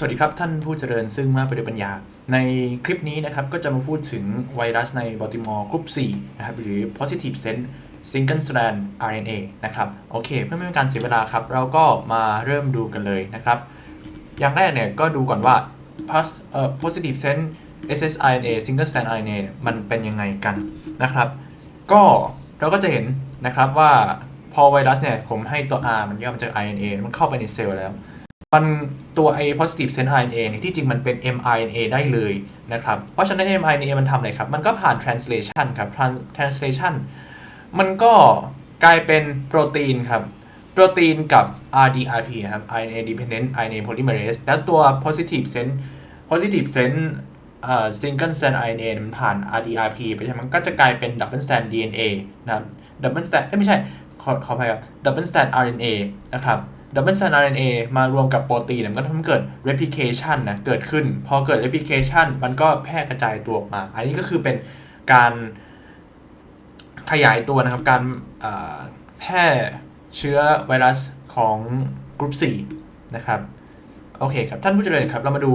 สวัสดีครับท่านผู้เจริญซึ่งมากไปด้วยปัญญา ในคลิปนี้นะครับก็จะมาพูดถึงไวรัสในบอติมอร์กรุ๊ป4นะครับหรือ positive sense single strand RNA นะครับโอเคเพื่อไม่เป็นการเสียเวลาครับ เราก็มาเริ่มดูกันเลยนะครับ อย่างแรกเนี่ยก็ดูก่อนว่า pos เอ่อ positive sense ssRNA single strand RNA เนี่ยมันเป็นยังไงกันนะครับ ก็เราก็จะเห็นนะครับว่าพอไวรัสเนี่ยผมให้ตัว R มันย่อมาจาก RNA มันเข้าไปในเซลล์แล้ว มันตัวไอ้ positive sense RNA เนี่ยที่จริงมันเป็น mRNA ได้เลยนะครับ เพราะฉะนั้น mRNA มันทำอะไรครับ มันก็ผ่าน translation ครับ translation มันก็กลายเป็นโปรตีนครับ โปรตีนกับ RDRP ครับ RNA dependent RNA polymerase แล้วตัว positive sense positive sense เอ่อ single strand RNA มันผ่าน RDRP ไปใช่ไหมมันก็จะกลายเป็น double strand DNA นะครับ double strand เอ้ไม่ใช่ขอขออภัยครับ double strand RNA นะครับ double strand RNA มารวมกับโปรตีนมันก็ทำให้เกิด replication นะเกิดขึ้น พอเกิด replication มันก็แพร่กระจายตัวออกมา อันนี้ก็คือเป็นการขยายตัวนะครับ การแพร่เชื้อไวรัสของกลุ่ม4นะครับโอเคครับ ท่านผู้เจริญครับ เรามาดู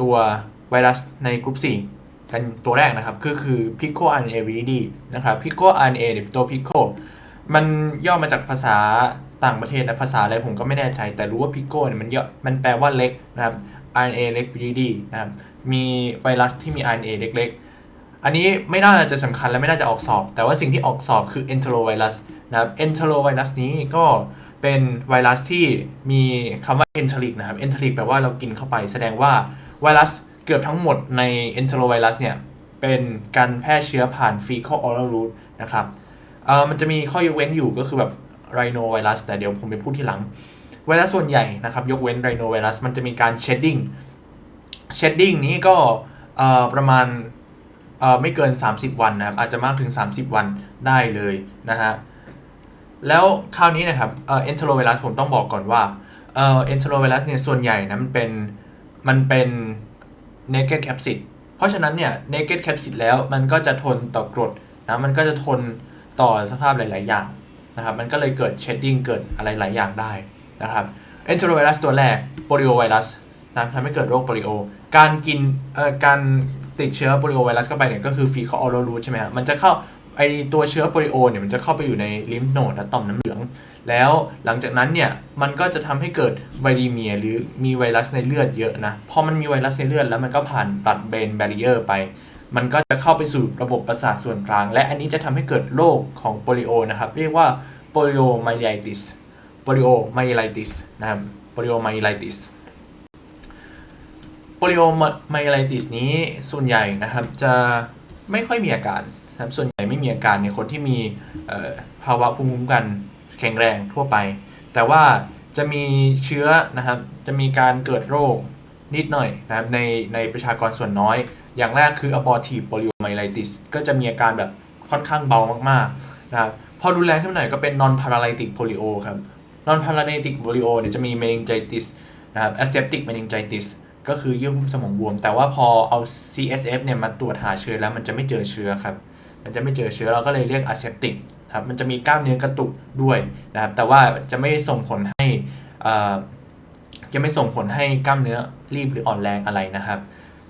ตัวไวรัสในกลุ่ม4กันตัวแรกนะครับก็คือ Pico RNA VD นะครับ Pico RNA เอตัว Pico มันย่อมาจากภาษา ต่างประเทศนะภาษาอะไรผมก็ไม่แน่ใจ แต่รู้ว่า Pico เนี่ยมันเย่อมันแปลว่าเล็กนะครับ RNA เล็ก VD นะครับมีไวรัสที่มี RNA เล็กๆ อันนี้ไม่น่าจะสำคัญและไม่น่าจะออกสอบ แต่ว่าสิ่งที่ออกสอบคือ enterovirus นะครับ enterovirus นี้ก็เป็นไวรัสที่มีคำว่า enteric นะครับ enteric แปลว่าเรากินเข้าไป แสดงว่าไวรัสเกือบทั้งหมดใน enterovirus เนี่ยเป็นการแพร่เชื้อผ่าน fecal oral route นะครับเออมันจะมีข้อยกเว้นอยู่ก็คือแบบ rhinovirus แต่เดี๋ยวผมไปพูดทีหลัง ไวรัสส่วนใหญ่นะครับ ยกเว้น rhinovirus มันจะมีการ shedding shedding นี้ก็ประมาณไม่เกิน 30 วันนะครับ อาจจะมากถึง 30 วันได้เลยนะฮะ แล้วคราวนี้นะครับเอ่อ enterovirus ผมต้องบอกก่อนว่าเอ่อ enterovirus เนี่ยส่วนใหญ่นะมันเป็นมันเป็น naked capsid เพราะฉะนั้นเนี่ย naked capsid แล้วมันก็จะทนต่อกรดนะมันก็จะทนต่อสภาพหลาย ๆ อย่าง นะครับมันก็เลยเกิด shedding เกิดอะไรหลายอย่างได้นะครับ enterovirus ตัวแรก poliovirus นะทำให้เกิดโรคโปลิโอ การกินเอ่อการติดเชื้อโปลิโอไวรัสเข้าไปเนี่ยก็คือ fecal oral route ใช่ไหมครับมันจะเข้าไอตัวเชื้อโปลิโอเนี่ยมันจะเข้าไปอยู่ในลิมโนดและต่อมน้ำเหลือง แล้วหลังจากนั้นเนี่ยมันก็จะทำให้เกิดไวรีเมียหรือมีไวรัสในเลือดเยอะนะพอมันมีไวรัสในเลือดแล้วมันก็ผ่าน blood brain barrier ไป มันก็จะเข้าไปสู่ระบบประสาทส่วนกลาง และอันนี้จะทำให้เกิดโรคของโปลิโอนะครับ เรียกว่า poliomyelitis poliomyelitis นะครับ poliomyelitis โปลิโอไมไลติสนี้ส่วนใหญ่นะครับจะไม่ค่อยมีอาการนะครับส่วนใหญ่ไม่มีอาการในคนที่มีภาวะภูมิคุ้มกันแข็งแรงทั่วไป แต่ว่าจะมีเชื้อนะครับจะมีการเกิดโรคนิดหน่อยนะครับในในประชากรส่วนน้อย อย่างแรกคือ abortive poliomyelitis ก็จะมีอาการแบบค่อนข้างเบามากๆนะครับพอรุนแรงขึ้นมาหน่อยก็เป็น non paralytic polio ครับ non paralytic polio เนี่ยจะมี meningitis นะครับ aseptic meningitis ก็คือเยื่อหุ้มสมองบวม แต่ว่าพอเอา CSF เนี่ยมาตรวจหาเชื้อแล้วมันจะไม่เจอเชื้อครับ มันจะไม่เจอเชื้อเราก็เลยเรียก aseptic ครับมันจะมีกล้ามเนื้อกระตุกด้วยนะครับ แต่ว่าจะไม่ส่งผลให้อ่าจะไม่ส่งผลให้กล้ามเนื้อรีบหรืออ่อนแรงอะไรนะครับ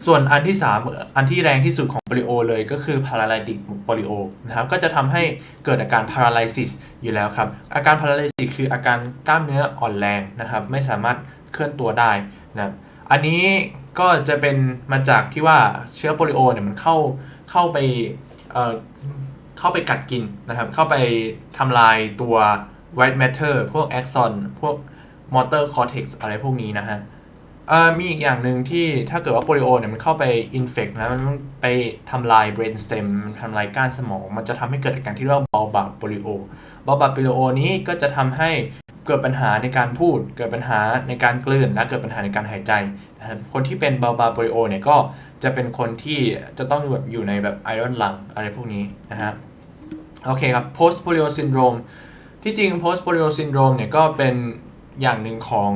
ส่วนอันที่ 3 อันที่แรงที่สุดของโปลิโอเลยก็คือ paralytic polio นะครับก็จะทำให้เกิดอาการ paralysis อยู่แล้วครับ อาการ paralysis คืออาการกล้ามเนื้ออ่อนแรงนะครับไม่สามารถเคลื่อนตัวได้นะอันนี้ก็จะเป็นมาจากที่ว่าเชื้อโปลิโอเนี่ยมันเข้าเข้าไปเอ่อเข้าไปกัดกินนะครับ เข้าไปทำลายตัว white matter พวก axon พวก motor cortex อะไรพวกนี้นะฮะ อ่อมีอีกอย่างหนึ่งที่ถ้าเกิดว่าโปลิโอเนี่ยมันเข้าไป infect แล้วมันไปทำลาย brain stem มันทำลายก้านสมอง มันจะทำให้เกิดอาการที่เรียกว่า bulbar polio bulbar polio นี้ก็จะทำให้เกิดปัญหาในการพูด เกิดปัญหาในการกลืนและเกิดปัญหาในการหายใจนะครับคนที่เป็นบาบาโปลิโอเนี่ยก็จะเป็นคนที่จะต้องแบบอยู่ในแบบไอรอนลังอะไรพวกนี้นะฮะโอเคครับ post polio syndrome ที่จริง post polio syndrome เนี่ยก็เป็นอย่างหนึ่งของ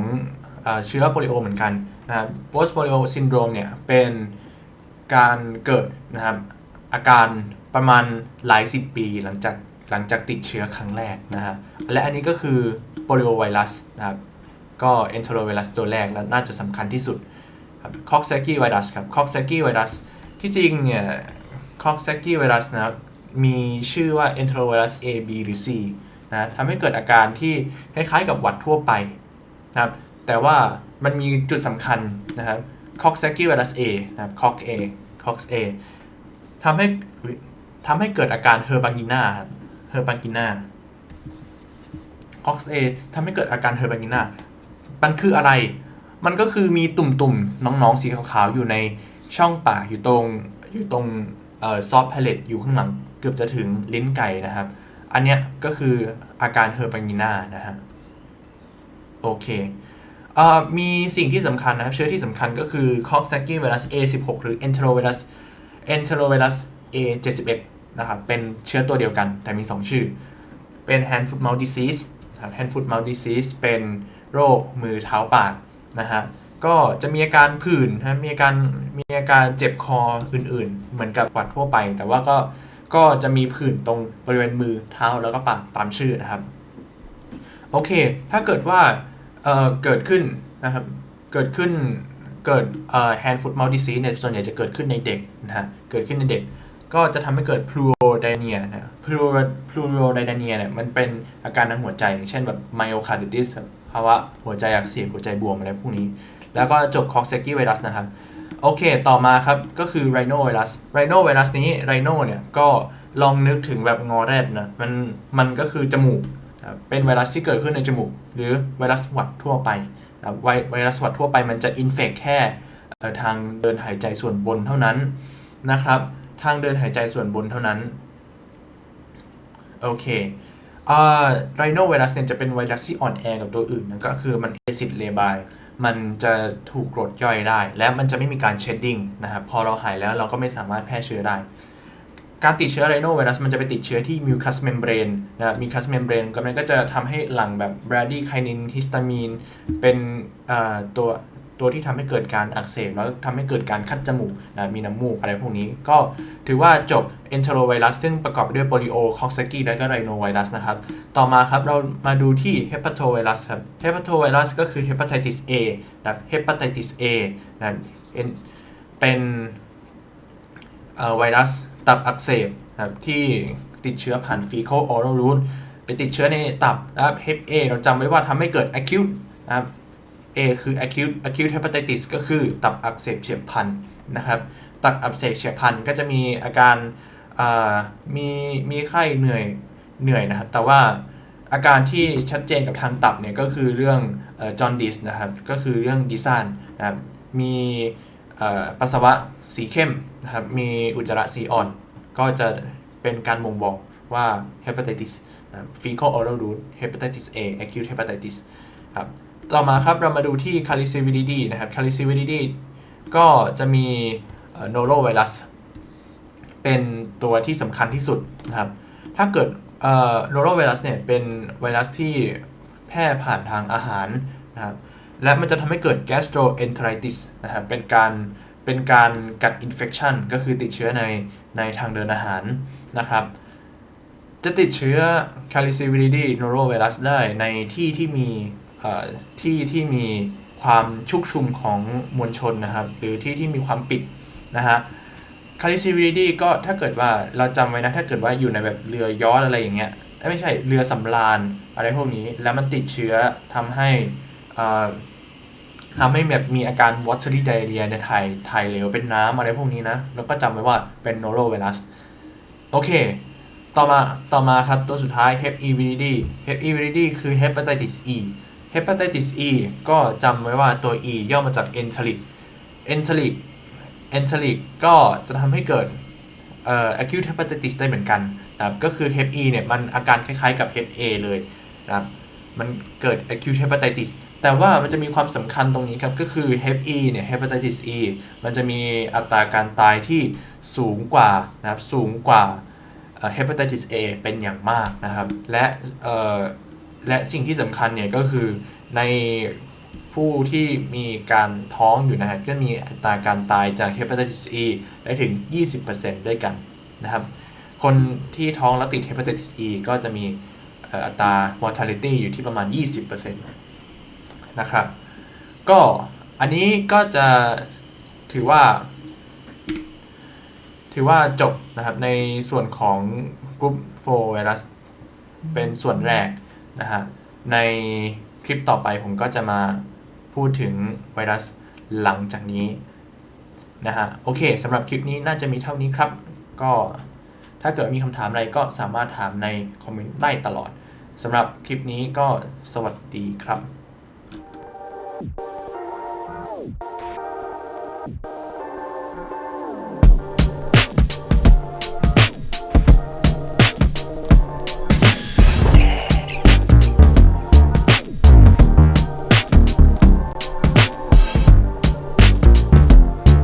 เชื้อโปลิโอเหมือนกันนะครับ post polio syndrome เนี่ยเป็นการเกิดนะครับอาการประมาณหลายสิบปีหลังจากหลังจากติดเชื้อครั้งแรกนะฮะและอันนี้ก็คือโปลิโอไวรัสนะครับก็ enterovirus ตัวแรกและน่าจะสำคัญที่สุดครับ Coxsackie virus ครับ Coxsackie virus ที่จริงเนี่ย Coxsackie virus นะครับมีชื่อว่า enterovirus A B หรือ C นะทำให้เกิดอาการที่คล้ายๆกับหวัดทั่วไปนะครับ แต่ว่ามันมีจุดสำคัญนะครับ Coxsackie virus A นะครับ Cox A Cox A ทำให้ทำให้เกิดอาการเฮอร์บังกินาครับเฮอร์บังกินา Cox A ทำให้เกิดอาการเฮอร์บังกินามันคืออะไร มันก็คือมีตุ่มๆ น้องๆ สีขาวๆ อยู่ในช่องปากอยู่ตรงอยู่ตรงเอ่อซอฟต์พาเลตอยู่ข้างหลัง เกือบจะถึงลิ้นไก่นะครับ อันเนี้ยก็คืออาการเฮอร์บังกินานะฮะ โอเค มีสิ่งที่สำคัญนะครับ เชื้อที่สำคัญก็คือ Coxsackie virus A16 หรือ Enterovirus Enterovirus A71 นะครับ เป็นเชื้อตัวเดียวกันแต่มี 2 ชื่อ เป็น hand foot mouth disease ครับ hand foot mouth disease เป็นโรคมือเท้าปากนะฮะ ก็จะมีอาการผื่นนะมีอาการ มีอาการเจ็บคออื่นๆ เหมือนกับหวัดทั่วไป แต่ว่าก็ ก็จะมีผื่นตรงบริเวณมือเท้าแล้วก็ปากตามชื่อนะครับ โอเค ถ้าเกิดว่า เอ่อเกิดขึ้นนะครับ เกิดขึ้นเกิดเอ่อ hand foot mouth disease เนี่ยส่วนใหญ่จะเกิดขึ้นในเด็กนะฮะเกิดขึ้นในเด็ก ก็จะทำให้เกิด pleurodysnia นะ pleuro pleurodysnia เนี่ยมันเป็นอาการทางหัวใจอย่างเช่นแบบ myocarditis ภาวะหัวใจอักเสบหัวใจบวมอะไรพวกนี้ แล้วก็จบ Coxsackie virus นะครับโอเค ต่อมาครับก็คือ rhinovirus rhinovirus นี้ rhino เนี่ยก็ลองนึกถึงแบบงอแรดนะมันมันก็คือจมูก เป็นไวรัสที่เกิดขึ้นในจมูก หรือไวรัสหวัดทั่วไปไวไวรัสหวัดทั่วไปมันจะอินเฟกแค่ทางเดินหายใจส่วนบนเท่านั้นนะครับ ทางเดินหายใจส่วนบนเท่านั้น โอเคไรโนไวรัสเนี่ยจะเป็นไวรัสที่อ่อนแอกับตัวอื่นนะก็คือมันแอซิดเลบายมันจะถูกกรดย่อยได้ และมันจะไม่มีการเชดดิ้งนะครับ พอเราหายแล้วเราก็ไม่สามารถแพร่เชื้อได้ การติดเชื้อไรโนไวรัสมันจะไปติดเชื้อที่มิวคัสเมมเบรนนะครับมิวคัสเมมเบรนก็มันก็จะทำให้หลั่งแบบแบรดีไคนินฮิสตามีนเป็นเอ่อตัวตัวที่ทำให้เกิดการอักเสบแล้วทำให้เกิดการคัดจมูกนะมีน้ำมูกอะไรพวกนี้ ก็ถือว่าจบ enterovirus ซึ่งประกอบด้วยโปลิโอคอกซากีและก็ไรโนไวรัสนะครับ ต่อมาครับเรามาดูที่ hepatovirus ครับ hepatovirus ก็คือ hepatitis A นะครับ hepatitis A นะเป็นเป็นเอ่อไวรัส ตับอักเสบครับที่ติดเชื้อผ่าน fecal oral route ไปติดเชื้อในตับนะครับ HA เราจำไว้ว่าทำให้เกิด acute นะครับ A คือ acute acute hepatitis ก็คือตับอักเสบเฉียบพลันนะครับ ตับอักเสบเฉียบพลันก็จะมีอาการมีมีไข้เหนื่อยเหนื่อยนะครับ แต่ว่าอาการที่ชัดเจนกับทางตับเนี่ยก็คือเรื่องจอนดิสนะครับ ก็คือเรื่องดิซานนะครับ มี ปัสสาวะสีเข้มนะครับมีอุจจาระสีอ่อน ก็จะเป็นการบ่งบอกว่า hepatitis fecal oral route hepatitis A acute hepatitis ครับต่อมาครับเรามาดูที่ c a l i c i v i r i d i นะครับ c a l i c i v i r i d i ก็จะมีโนโรไวรัสเป็นตัวที่สำคัญที่สุดนะครับ ถ้าเกิดโนโรไวรัสเนี่ยเป็นไวรัสที่แพร่ผ่านทางอาหารนะครับ และมันจะทำให้เกิด gastroenteritis นะครับเป็นการเป็นการกัด infection ก็คือติดเชื้อในในทางเดินอาหารนะครับ จะติดเชื้อ c a l i c i v i r i d i norovirus ได้ในที่ที่มีเอ่อที่ที่มีความชุกชุมของมวลชนนะครับ หรือที่ที่มีความปิดนะฮะ c a l i c i v i r i d i ก็ถ้าเกิดว่าเราจำไว้นะ ถ้าเกิดว่าอยู่ในแบบเรือยอชต์อะไรอย่างเงี้ยไม่ใช่เรือสำราญอะไรพวกนี้ แล้วมันติดเชื้อทำให้ ทำให้แบบมีอาการ watery diarrhea ในถ่ายถ่ายเหลวเป็นน้ำอะไรพวกนี้นะ แล้วก็จำไว้ว่าเป็น norovirus โอเค ต่อมาต่อมาครับตัวสุดท้าย Hep E viridi Hep E viridi คือ hepatitis E hepatitis E ก็จำไว้ว่าตัว E ย่อมาจาก enteric enteric enteric ก็จะทำให้เกิดเอ่อ acute hepatitis ได้เหมือนกันนะครับก็คือ Hep E เนี่ยมันอาการคล้ายๆกับ Hep A เลยนะครับ มันเกิด acute hepatitis แต่ว่ามันจะมีความสำคัญตรงนี้ครับ ก็คือ Hep E เนี่ย hepatitis E มันจะมีอัตราการตายที่สูงกว่านะครับ สูงกว่า hepatitis A เป็นอย่างมากนะครับ และและสิ่งที่สำคัญเนี่ยก็คือในผู้ที่มีการท้องอยู่นะฮะก็มีอัตราการตายจาก hepatitis E ได้ถึง 20%ด้วยกันนะครับ คนที่ท้องแล้วติด hepatitis E ก็จะมี อัตรา mortality อยู่ที่ประมาณ 20%นะครับ ก็อันนี้ก็จะถือว่า ถือว่าจบนะครับในส่วนของกรุ๊ป4ไวรัสเป็นส่วนแรกนะฮะในคลิปต่อไปผมก็จะมาพูดถึงไวรัสหลังจากนี้นะฮะโอเคสำหรับคลิปนี้น่าจะมีเท่านี้ครับ ก็ ถ้าเกิดมีคำถามอะไรก็สามารถถามในคอมเมนต์ได้ตลอดสำหรับคลิปนี้ก็สวัสดีครับ